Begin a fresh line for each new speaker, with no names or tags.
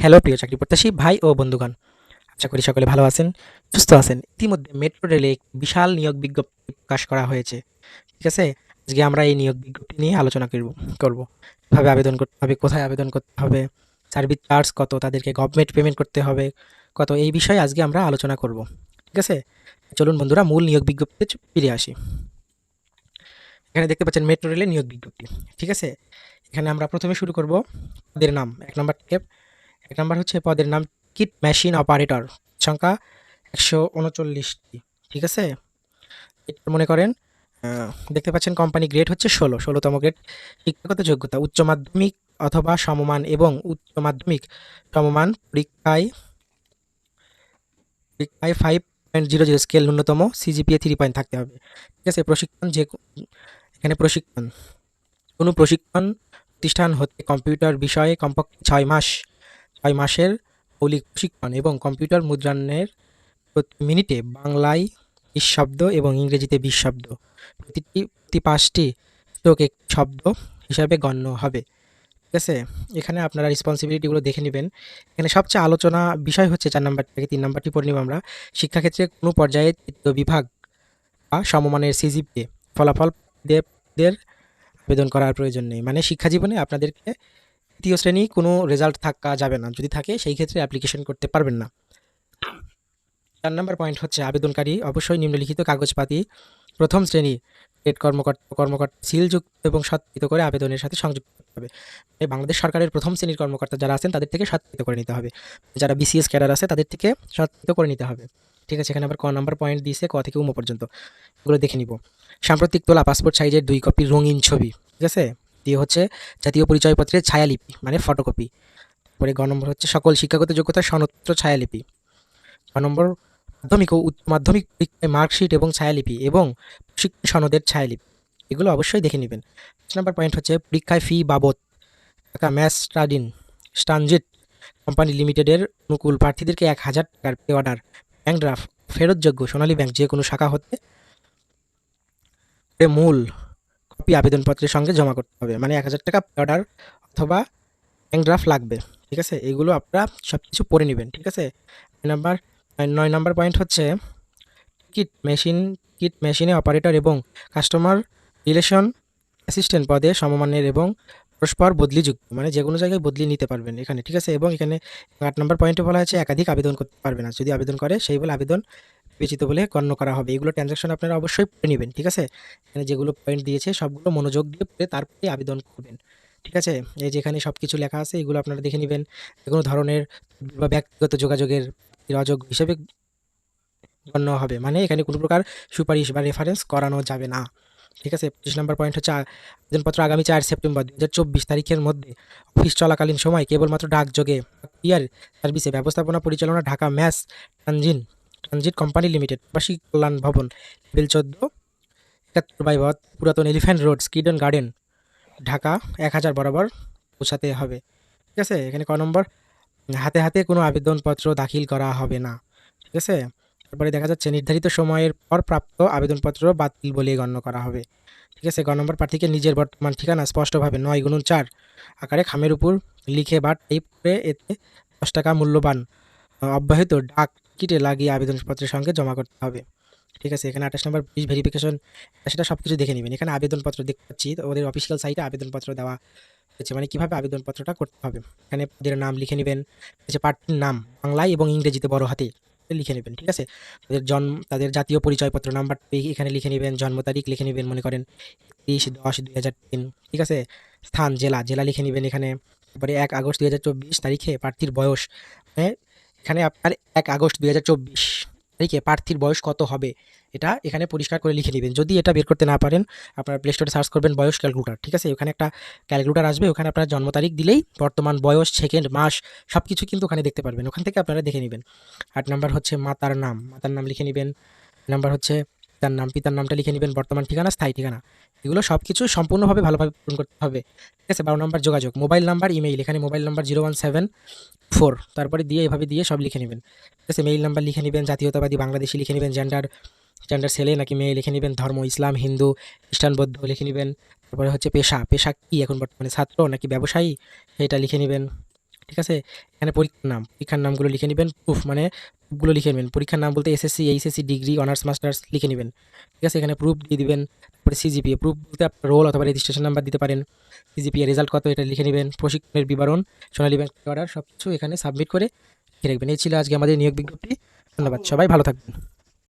Hello, প্রিয় চাকরি প্রত্যাশী ভাই ও বন্ধুগণ। আশা করি সকলে ভালো আছেন, সুস্থ আছেন। ইতিমধ্যে মেট্রো রেলে একটি বিশাল নিয়োগ বিজ্ঞপ্তি প্রকাশ করা হয়েছে। ঠিক আছে? আজকে আমরা এই নিয়োগ বিজ্ঞপ্তি নিয়ে আলোচনা করব করব। কীভাবে আবেদন করতে হবে, কোথায় আবেদন করতে হবে সার্ভিস চার্জ কত, তাদেরকে গভর্নমেন্ট পেমেন্ট করতে হবে, কত, এই বিষয়ে আজকে আমরা আলোচনা করব। ঠিক আছে? চলুন বন্ধুরা, মূল নিয়োগ বিজ্ঞপ্তিতে ফিরে আসি। এখানে দেখতে পাচ্ছেন মেট্রো রেলের নিয়োগ বিজ্ঞপ্তি। ঠিক আছে? এখানে আমরা প্রথমে শুরু করব। পদের নাম, এক নম্বর থেকে এক নম্বর হচ্ছে পদের নাম কিট মেশিন অপারেটর। সংখ্যা একশো উনচল্লিশটি, ঠিক আছে? এটা মনে করেন দেখতে পাচ্ছেন কোম্পানি গ্রেড হচ্ছে ষোলো, ষোলোতম গ্রেড। শিক্ষাগত যোগ্যতা, উচ্চ মাধ্যমিক অথবা সমমান এবং উচ্চ মাধ্যমিক সমমান পরীক্ষায় পরীক্ষায় five point zero zero scale ন্যূনতম সিজিপিএ থ্রি পয়েন্ট থাকতে হবে। ঠিক আছে, প্রশিক্ষণ যে এখানে প্রশিক্ষণ। কোনো প্রশিক্ষণ প্রতিষ্ঠান হতে কম্পিউটার বিষয়ে কমপক্ষে ছয় মাস ছয় মাসের মৌলিক প্রশিক্ষণ এবং কম্পিউটার মুদ্রায়নের প্রতি মিনিটে বাংলায় বিশ শব্দ এবং ইংরেজিতে বিশ শব্দ। প্রতিটি, প্রতি পাঁচটি স্ট্রোক একটি শব্দ হিসাবে গণ্য হবে। ঠিক আছে? এখানে আপনারা রেসপন্সিবিলিটিগুলো দেখে নেবেন। এখানে সবচেয়ে আলোচনা বিষয় হচ্ছে চার নাম্বার থেকে তিন নাম্বারটি পড়ে নেব আমরা। শিক্ষাক্ষেত্রে কোনো পর্যায়ে তৃতীয় বিভাগ বা সমমানের সিজিপিএ ফলাফল দের আবেদন করার প্রয়োজন নেই। মানে শিক্ষা জীবনে আপনাদেরকে তৃতীয় শ্রেণি কোনো রেজাল্ট থাকা যাবে না। যদি থাকে, সেই ক্ষেত্রে অ্যাপ্লিকেশন করতে পারবেন না। চার নম্বর পয়েন্ট হচ্ছে আবেদনকারী, অবশ্যই নিম্নলিখিত কাগজপাতি প্রথম শ্রেণি পেড কর্মকর্তা কর্মকর্তা সিলযুক্ত এবং সত্যায়িত করে আবেদনের সাথে সংযুক্ত হবে। বাংলাদেশ সরকারের প্রথম শ্রেণির কর্মকর্তা যারা আছেন, তাদের থেকে সত্যায়িত করে নিতে হবে। যারা বিসিএস ক্যাডার আছে, তাদের থেকে সত্যায়িত করে নিতে হবে। ঠিক আছে, এখানে আবার ক নাম্বার পয়েন্ট দিয়েছে, ক থেকে উম পর্যন্ত। এগুলো দেখে নিব। সাম্প্রতিক তোলা পাসপোর্ট সাইজের দুই কপি রঙিন ছবি। ঠিক আছে? দিয়ে হচ্ছে জাতীয় পরিচয়পত্রের ছায়ালিপি মানে ফটোকপি তারপরে গ নম্বর হচ্ছে সকল শিক্ষাগত যোগ্যতার সনত্র ছায়ালিপি। গ নম্বর, মাধ্যমিক ও উচ্চ, মাধ্যমিক পরীক্ষায় মার্কশিট এবং ছায়ালিপি এবং শিক্ষা সনদের ছায়ালিপি। এগুলো অবশ্যই দেখে নেবেন। পাঁচ নম্বর পয়েন্ট হচ্ছে পরীক্ষায় ফি বাবদ। টাকা ম্যাস স্টাডিন স্টানজিট কোম্পানি লিমিটেডের অনুকূল প্রার্থীদেরকে এক হাজার টাকার পে অর্ডার ব্যাংক ড্রাফট ফেরতযোগ্য সোনালী ব্যাংক যে কোনো শাখা হতে মূল কপি আবেদনপত্রের সঙ্গে জমা করতে হবে। মানে এক হাজার টাকা অর্ডার অথবা ড্রাফট লাগবে, ঠিক আছে? এগুলো আপনারা সব কিছু পড়ে নেবেন, ঠিক আছে? নাম্বার নয় নাম্বার পয়েন্ট হচ্ছে কিট মেশিন কিট মেশিনে অপারেটর এবং কাস্টমার রিলেশন অ্যাসিস্ট্যান্ট পদে সমমানের এবং পরস্পর বদলিযুক্ত মানে যে কোনো জায়গায় বদলি নিতে পারবেন এখানে, ঠিক আছে? এবং এখানে আট নম্বর পয়েন্টে বলা হয়েছে একাধিক আবেদন করতে পারবে না। যদি আবেদন করে, সেই বলে আবেদন বিবেচিত বলে গণ্য করা হবে। এগুলো ট্রানজাকশন আপনারা অবশ্যই পড়ে নেবেন, ঠিক আছে? এখানে যেগুলো পয়েন্ট দিয়েছে, সবগুলো মনোযোগ দিয়ে পড়ে তারপরে আবেদন করবেন, ঠিক আছে? এই যেখানে সব কিছু লেখা আছে, এগুলো আপনারা দেখে নেবেন। কোনো ধরনের বা ব্যক্তিগত যোগাযোগের অযোগ্য হিসেবে গণ্য হবে। মানে এখানে কোনো প্রকার সুপারিশ বা রেফারেন্স করানো যাবে না, ঠিক আছে? পঁচিশ নম্বর পয়েন্ট হচ্ছে আবেদনপত্র আগামী চার সেপ্টেম্বর দু হাজার চব্বিশ তারিখের মধ্যে অফিস চলাকালীন সময় কেবলমাত্র ডাকযোগে ইয়ার সার্ভিসে ব্যবস্থাপনা পরিচালনা Dhaka, mass transit transit company limited Probashi Kalyan Bhaban, level চোদ্দ, একাত্তর বাই পুরাতন elephant road, Eskaton garden, Dhaka এক হাজার বরাবর পৌঁছাতে হবে। ঠিক আছে? এখানে ক নম্বর, হাতে হাতে কোনো আবেদনপত্র দাখিল করা হবে না। ঠিক আছে? তারপরে দেখা যাচ্ছে, নির্ধারিত সময়ের পর প্রাপ্ত আবেদনপত্র বাতিল বলে গণ্য করা হবে। ঠিক আছে? গ নম্বর, প্রার্থীকে নিজের বর্তমান ঠিকানা স্পষ্টভাবে নয় গুণন চার আকারে খামের উপর লিখে বা টাইপ করে এতে দশ টাকা মূল্যবান, অব্যাহত ডাক টিকিটে লাগিয়ে আবেদনপত্রের সঙ্গে জমা করতে হবে। ঠিক আছে, এখানে আঠাশ নম্বর পুলিশ ভেরিফিকেশন সেটা সব কিছু দেখে নেবেন। এখানে আবেদনপত্র দেখতে পাচ্ছি ওদের অফিসিয়াল সাইটে আবেদনপত্র দেওয়া হয়েছে। মানে কীভাবে আবেদনপত্রটা করতে হবে? এখানে ওদের নাম লিখে নেবেন, হচ্ছে পার্টির নাম, বাংলায় এবং ইংরেজিতে বড় হাতে লিখে নেবেন, ঠিক আছে? তাদের জন্ম তাদের জাতীয় পরিচয়পত্র নাম্বার এখানে লিখে নেবেন, জন্ম তারিখ লিখে নেবেন, মনে করেন তিরিশ দশ দুই হাজার তিন, ঠিক আছে? স্থান, জেলা জেলা লিখে নেবেন এখানে। তারপরে এক আগস্ট দুই হাজার চব্বিশ তারিখে প্রার্থীর বয়স হ্যাঁ? এখানে আপনার এক আগস্ট দুই হাজার চব্বিশ। তারিখে প্রার্থীর বয়স কত হবে? এটা এখানে পরিষ্কার করে লিখে নেবেন। যদি এটা বের করতে না পারেন, আপনার প্লে স্টোরে সার্চ করবেন বয়স ক্যালকুলেটার ঠিক আছে? ওখানে একটা ক্যালকুলেটার আসবে, ওখানে আপনার জন্ম তারিখ দিলেই বর্তমান বয়স সেকেন্ড মাস সব কিছু কিন্তু ওখানে দেখতে পারবেন। ওখান থেকে আপনারা দেখে নেবেন। আট নাম্বার হচ্ছে মাতার নাম। মাতার নাম লিখে নেবেন। নাম্বার হচ্ছে পিতার নাম, পিতার নামটা লিখে নেবেন। বর্তমান ঠিকানা, স্থায়ী ঠিকানা। এগুলো সব কিছু সম্পূর্ণভাবে ভালোভাবে পূরণ করতে হবে। ঠিক আছে? বারো নাম্বার যোগাযোগ, মোবাইল নাম্বার, ইমেইল, এখানে mobile number zero one seven four, তারপরে দিয়ে এভাবে দিয়ে সব লিখে নেবেন। ঠিক আছে? মেইল নাম্বার লিখে নেবেন, জাতীয়তাবাদী বাংলাদেশি লিখে নেবেন জেন্ডার জেন্ডার ছেলে নাকি মেয়ে লিখে নেবেন, ধর্ম, ইসলাম, হিন্দু, খ্রিস্টান, বৌদ্ধ লিখে নেবেন। তারপরে হচ্ছে পেশা পেশা কি এখন বর্তমানে? ছাত্র নাকি ব্যবসায়ী? সেটা লিখে নেবেন। ঠিক আছে? এখানে পরীক্ষার নাম, পরীক্ষার নামগুলো লিখে নেবেন প্রুফ মানে প্রুফগুলো লিখে নেবেন। পরীক্ষার নাম বলতে SSC HSC degree honours masters লিখে নেবেন। ঠিক আছে? এখানে প্রুফ দিয়ে দিবেন। তারপরে সিজিপিএ প্রুফ বলতে আপনার রোল অথবা রেজিস্ট্রেশন নাম্বার দিতে পারেন। সিজিপিএ রেজাল্ট কত, এটা লিখে নেবেন। প্রশিক্ষণের বিবরণ, সোনালী ব্যাংক অর্ডার সব কিছু এখানে সাবমিট করে লিখে রাখবেন। এই ছিল আজকে আমাদের নিয়োগ বিজ্ঞপ্তি। ধন্যবাদ, সবাই ভালো থাকবেন।